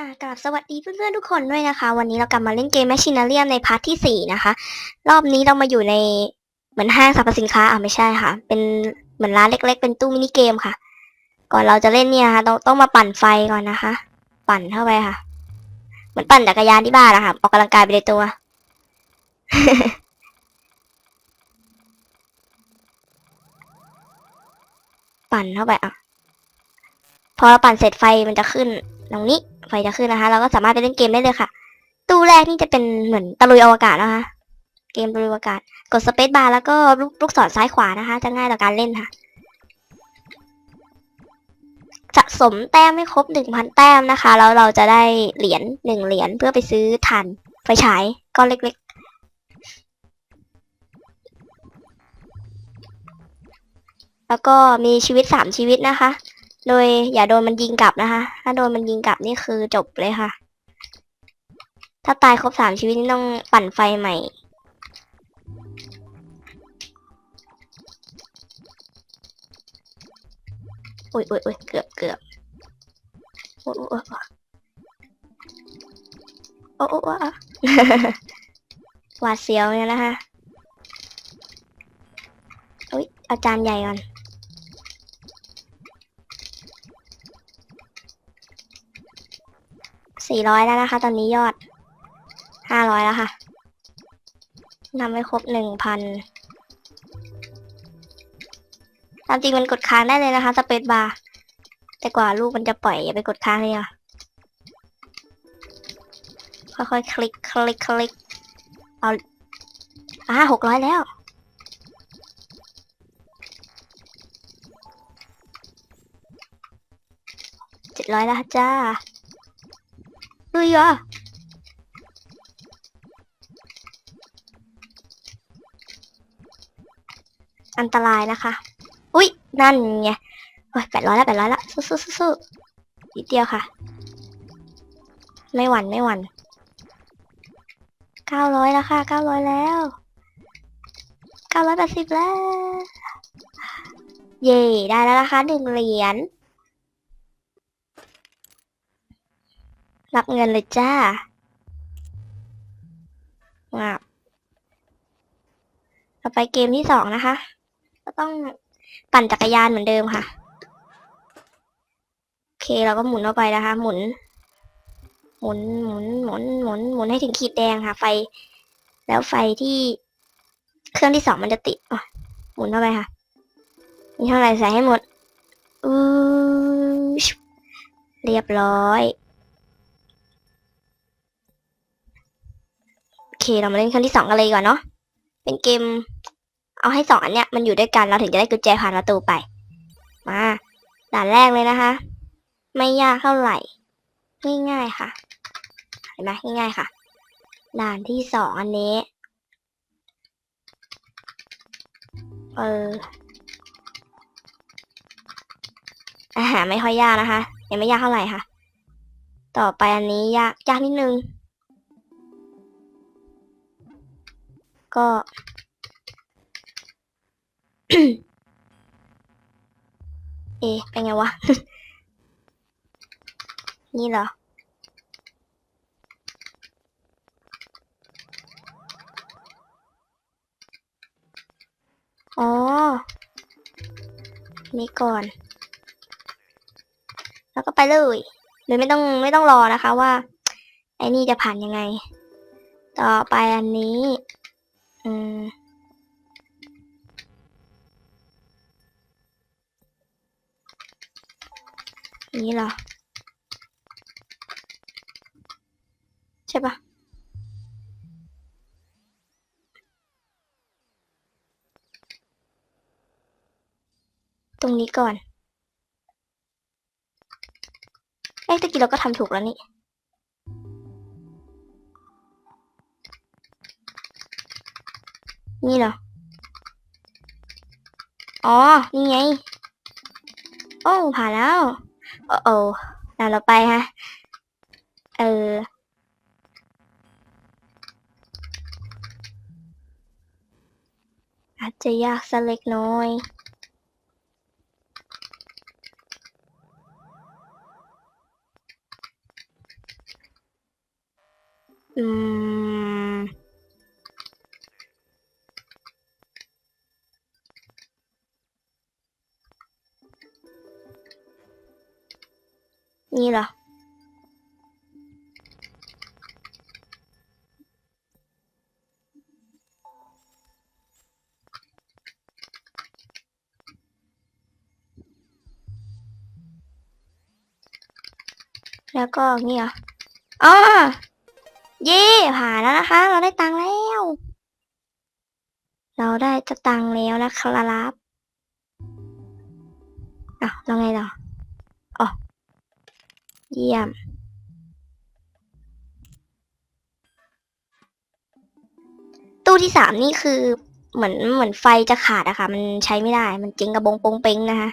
อ่ากราบสวัสดีเพื่อนๆทุกคนด้วยนะคะ วันนี้เรากลับมาเล่นเกม Machinarium ในพาร์ทที่4นะคะ รอบนี้เรามาอยู่ในเหมือนห้างสรรพสินค้าอะไม่ใช่ค่ะ เป็นเหมือนร้านเล็ก ๆ เป็นตู้มินิเกมค่ะ ก่อนเราจะเล่นเนี่ยค่ะต้องต้องมาปั่นไฟก่อนนะคะ ปั่นเข้าไปค่ะ เหมือนปั่นจักรยานที่บ้านนะคะออกกำลังกายไปในตัว ปั่นเข้าไปอะ พอเราปั่นเสร็จไฟมันจะขึ้นตรงนี้ ไฟจะขึ้นนะคะ เราก็สามารถไปเล่นเกมได้เลยค่ะ ตู้แรกนี่จะเป็นเหมือนตะลุยอวกาศนะคะ เกมตะลุยอวกาศ กดสเปซบาร์แล้วก็ลูกลูกศรซ้ายขวานะคะ จะง่ายต่อการเล่นค่ะ สะสมแต้มให้ครบหนึ่งพันแต้มนะคะ แล้วเราจะได้เหรียญหนึ่งเหรียญเพื่อไปซื้อถ่านไฟฉายก้อนเล็กๆแล้วก็มีชีวิตสามชีวิตนะคะ โดยอย่าโดนมันยิงกลับนะคะ ถ้าโดนมันยิงกลับนี่คือจบเลยค่ะ ถ้าตายครบสามชีวิตนี่ต้องปั่นไฟใหม่ อุ้ยอุ้ยอุ้ยเกือบเกือบโอ้โอ้โอ้โอ้โอ้โอ้หวาดเสียวเนี่ยนะคะอุ้ยเอาจารย์ใหญ่ก่อน สี่ร้อยแล้วนะคะ ตอนนี้ยอดห้าร้อยแล้วค่ะทำให้ครบหนึ่งพันตามจริงมันกดค้างได้เลยนะคะสเปซบาร์แต่กว่าลูกมันจะปล่อยอย่าไปกดค้างเลยอะค่อยๆคลิกคลิกคลิกเอาอ่าหกร้อยแล้วเจ็ดร้อยแล้วจ้า เฮ้ยอะอันตรายนะคะ อุ๊ย นั่นไงโอ้ยแปดร้อยแล้วแปดร้อยแล้วสู้สู้สู้สู้นิดเดียวค่ะ ไม่หวั่นไม่หวั่นเก้าร้อยแล้วค่ะเก้าร้อยแล้วเก้าร้อยแปดสิบแล้ว เย่ได้แล้วนะคะหนึ่งเหรียญ รับเงินเลยจ้างับต่อไปเกมที่สองนะคะ ก็ต้องปั่นจักรยานเหมือนเดิมค่ะ โอเคเราก็หมุนเข้าไปนะคะ หมุน หมุนหมุนหมุนหมุนหมุนให้ถึงขีดแดงค่ะ ไฟ แล้วไฟที่เครื่องที่สองมันจะติดอะหมุนเข้าไปค่ะ มีเท่าไหร่ใส่ให้หมดอือเรียบร้อย โอ เคเรามาเล่นครั้งที่สองกันเลยก่อนเนาะ เป็นเกม เอาให้สองอันเนี้ยมันอยู่ด้วยกันเราถึงจะได้กุญแจผ่านประตูไป มาด่านแรกเลยนะคะ ไม่ยากเท่าไหร่ ง่ายๆค่ะ เห็นไหมง่ายๆค่ะ ด่านที่สองอันนี้ เอออาหารไม่ค่อยยากนะคะ ยังไม่ยากเท่าไหร่ค่ะ ต่อไปอันนี้ยากยากนิดนึง ก็ เอะเป็นไงวะ นี่เหรอ อ๋อ นี่ก่อน แล้วก็ไปเลยโดยไม่ต้องไม่ต้องรอนะคะว่า ไอ้นี่จะผ่านยังไง ต่อไปอันนี้ อนี้เหรอ ใช่ปะตรงนี้ก่อนเอ้ตะกี้เราก็ทำถูกแล้วนี่ นี่เหรอ อ๋อ นี่ไง โอ้ ผ่านแล้ว โอ้โอ้ด่านเราไปฮะ เออ อาจจะยากสักเล็กน้อยอืม นี่เหรอ แล้วก็นี่เหรออ๋อเย่ผ่านแล้วนะคะ เราได้ตังค์แล้ว เราได้จะตังค์แล้วนะครับ อะแล้วไงต่ออ๋อเยี่ยม ตู้ที่สามนี่คือเหมือนเหมือนไฟจะขาดอะค่ะ มันใช้ไม่ได้ มันเจ๊งกระบงโปงเปงนะคะ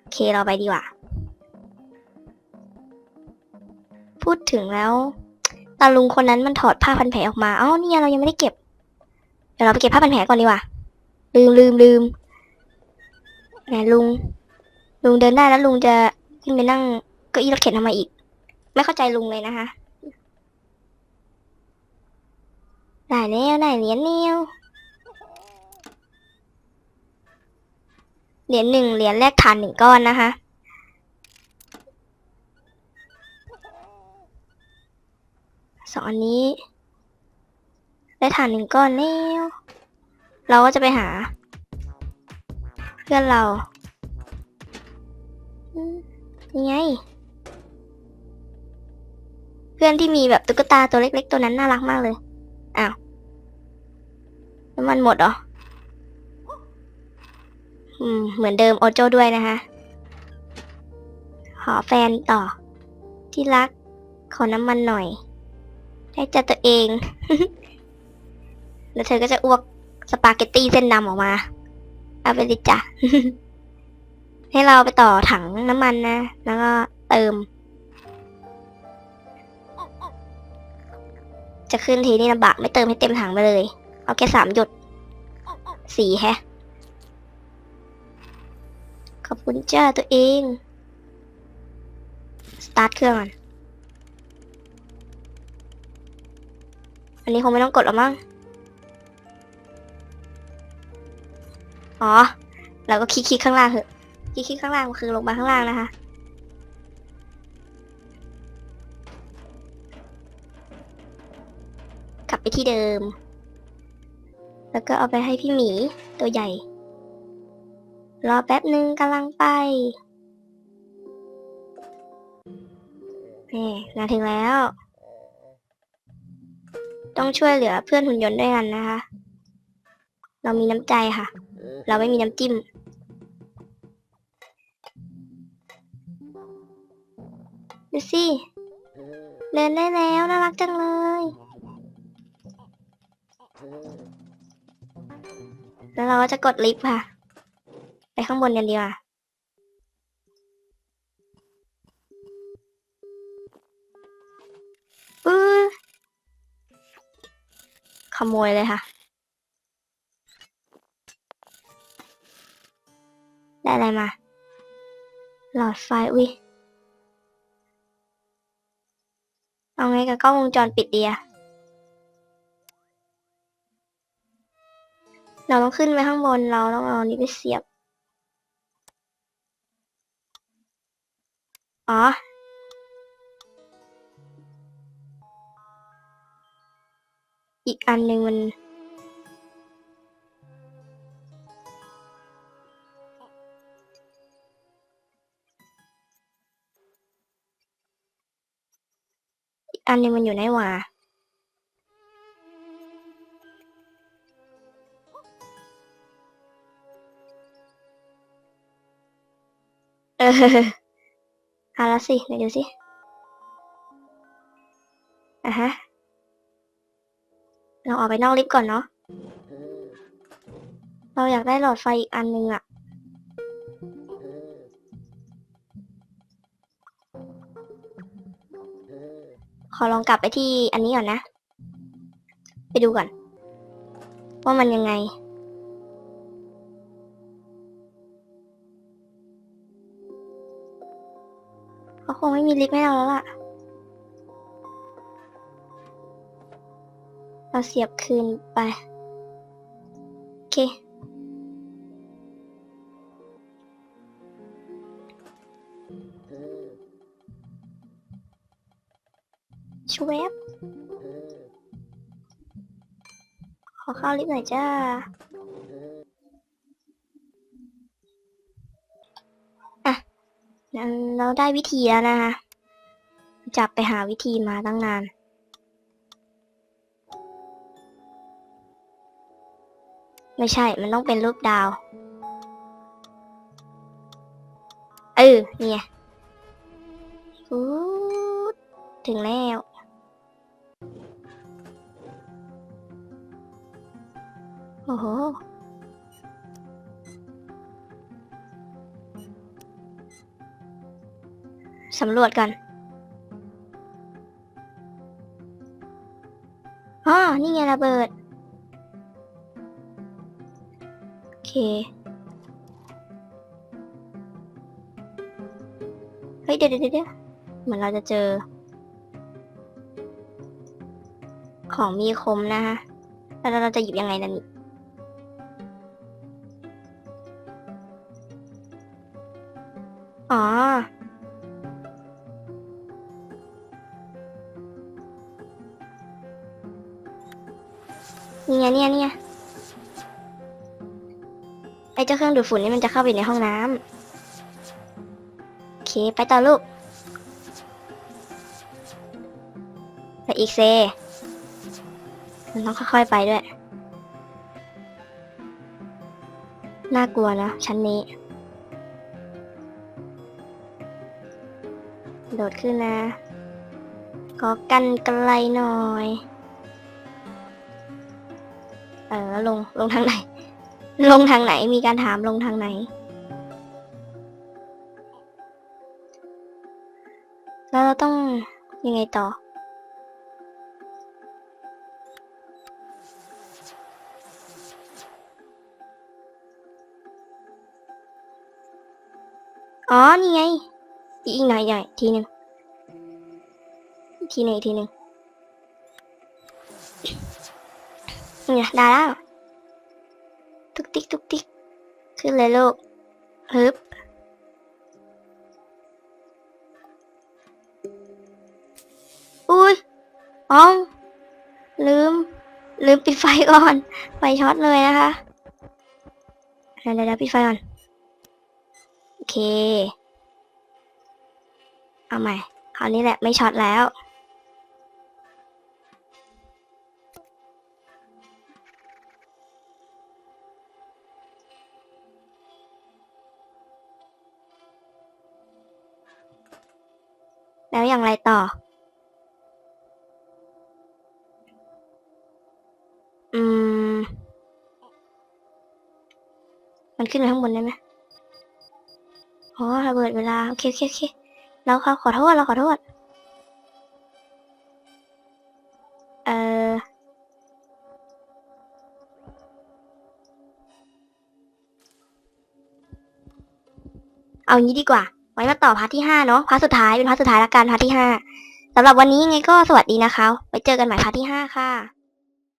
โอเคเราไปดีกว่า พูดถึงแล้วตาลุงคนนั้นมันถอดผ้าพันแผลออกมาอ๋อเนี่ยเรายังไม่ได้เก็บ เดี๋ยวเราไปเก็บผ้าพันแผลก่อนดีกว่า ลืมลืมลืมไหนลุง ลุงเดินได้แล้วลุงจะขึ้นไปนั่งเก้าอี้รถเข็นทำไมอีก ไม่เข้าใจลุงเลยนะคะได้แล้วได้เหรียญเนียวเหรียญหนึ่งเหรียญแรกฐานหนึ่งก้อนนะคะสองอันนี้ ได้ฐานหนึ่งก้อนแล้ว เราก็จะไปหา เพื่อนเรา อืมนี่ไง เพื่อนที่มีแบบตุ๊กตาตัวเล็ก ๆ ตัวนั้นน่ารักมากเลย อ้าวน้ำมันหมดเหรอ อืม เหมือนเดิมโอโจด้วยนะคะ ขอแฟนต่อ ที่รัก ขอน้ำมันหน่อยให้จัดตัวเอง แล้วเธอก็จะอ้วกสปาเกตตี้เส้นดำออกมา เอาไปดิจ้ะ ให้เราไปต่อถังน้ำมันนะ แล้วก็เติม จะขึ้นทีนี่ลำบากไม่เติมให้เต็มถังไปเลย เอาแค่สามหยดสี่แฮะ ขอบคุณจ้าตัวเอง สตาร์ทเครื่องก่อนอันนี้คงไม่ต้องกดหรอมั้ง อ๋อ เราก็คลิกๆข้างล่างเถอะ คลิกข้างล่างคือลงมาข้างล่างนะคะ กลับไปที่เดิม แล้วก็เอาไปให้พี่หมีตัวใหญ่ รอแป๊บนึงกำลังไปนี่มาถึงแล้ว ต้องช่วยเหลือเพื่อนหุ่นยนต์ด้วยกันนะคะ เรามีน้ำใจค่ะ เราไม่มีน้ำจิ้ม ดูสิเดินได้แล้วน่ารักจังเลย แล้วเราก็จะกดลิฟต์ค่ะ ไปข้างบนกันดีกว่าปื้อขโมยเลยค่ะ ได้อะไรมา หลอดไฟ อุ้ย กับกล้องวงจรปิดดีอะเราต้องขึ้นไปข้างบนเราต้องเอานี้ไปเสียบ อ๋อ อีกอันหนึ่งมัน อันนึงมันอยู่ไหนวะเออเอาละสิไหนดูสิอะฮะ เราออกไปนอกลิฟต์ก่อนเนาะ เราอยากได้หลอดไฟอีกอันนึงอะ ขอลองกลับไปที่อันนี้ก่อนนะ ไปดูก่อน ว่ามันยังไง เขาคงไม่มีลิฟต์ให้เราแล้วล่ะ เราเสียบคืนไป โอเค อเลิฟต์หน่อยจ้า อะเราได้วิธีแล้วนะคะจับไปหาวิธีมาตั้งนาน ไม่ใช่ มันต้องเป็นรูปดาว เออ เนี่ยถึงแล้ว โอ้โหสำรวจกันอ๋อนี่ไงระเบิด โอเค เฮ้ย เดี๋ยวเดี๋ยวเดี๋ยวเหมือนเราจะเจอ ของมีคมนะคะแล้วเราจะหยิบยังไงนั่นนี่ อ๋อ นี่ไงเนี่ยเนี่ยไอเจ้าเครื่องดูดฝุ่นนี่มันจะเข้าไปในห้องน้ำโอเค ไปต่อลูกไปอีกเซ มันต้องค่อยๆไปด้วย น่ากลัวนะชั้นนี้ โดดขึ้นนะก็กันไกลหน่อย เออแล้วลงลงทางไหน ลงทางไหนมีการถามลงทางไหน แล้วเราต้องยังไงต่ออ๋อ นี่ไง อีกหน่อยหน่อยทีหนึ่งทีหนึ่งทีหนึ่งเนี่ไงได้แล้วตุกติ๊กตุกติ๊กขึ้นเลยลูกฮึบอุ้ยอ๋อลืม ลืมปิดไฟก่อน ไฟช็อตเลยนะคะเดี๋ยวเดี๋ยวเดี๋ยวปิดไฟก่อน โอเค เอาใหม่ คราวนี้แหละไม่ช็อตแล้ว แล้วอย่างไรต่อ อืม มันขึ้นไปข้างบนได้ไหมอ๋อระเบิดเวลา โอเคโอเคโอเค เราขอขอโทษเราขอโทษ เออเอางี้ดีกว่า ไว้มาต่อพาร์ทที่ห้าเนาะ พาร์ทสุดท้ายเป็นพาร์ทสุดท้ายละกันพาร์ทที่ห้าสำหรับวันนี้ยังไงก็สวัสดีนะคะ ไว้เจอกันใหม่พาร์ทที่ห้าค่ะ